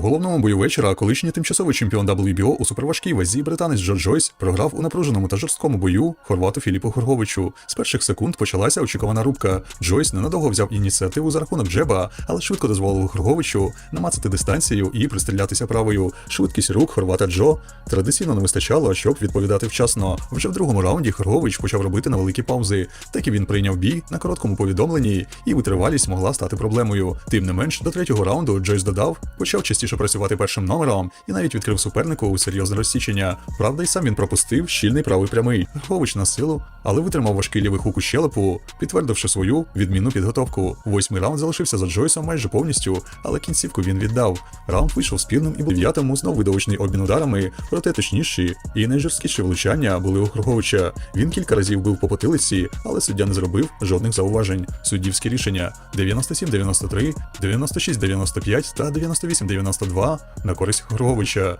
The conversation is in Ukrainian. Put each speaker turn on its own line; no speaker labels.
У головному бою вечора колишній тимчасовий чемпіон WBO у суперважкій вазі британець Джо Джойс програв у напруженому та жорсткому бою хорвату Філіпу Горговичу. З перших секунд почалася очікувана рубка. Джойс ненадовго взяв ініціативу за рахунок джеба, але швидко дозволив Горговичу намацати дистанцію і пристрілятися правою. Швидкість рук хорвата Джо традиційно не вистачало, щоб відповідати вчасно. Вже в другому раунді Хоргович почав робити невеликі паузи. Так і він прийняв бій на короткому повідомленні, і витривалість могла стати проблемою. Тим не менш, до третього раунду Джойс додав, почав частіше працювати першим номером і навіть відкрив супернику серйозне розсічення. Правда, й сам він пропустив щільний правий прямий. Горгович на силу, але витримав важкий лівий хук у щелепу, підтвердивши свою відмінну підготовку. Восьмий раунд залишився за Джойсом майже повністю, але кінцівку він віддав. Раунд вийшов спірним і був дев'ятому знов видовищний обмін ударами, проте точніші і найжорсткіші влучання були у Горговича. Він кілька разів бив по потилиці, але суддя не зробив жодних зауважень. Суддівські рішення 97-93, 96-95 та 98-92 на користь Горговича.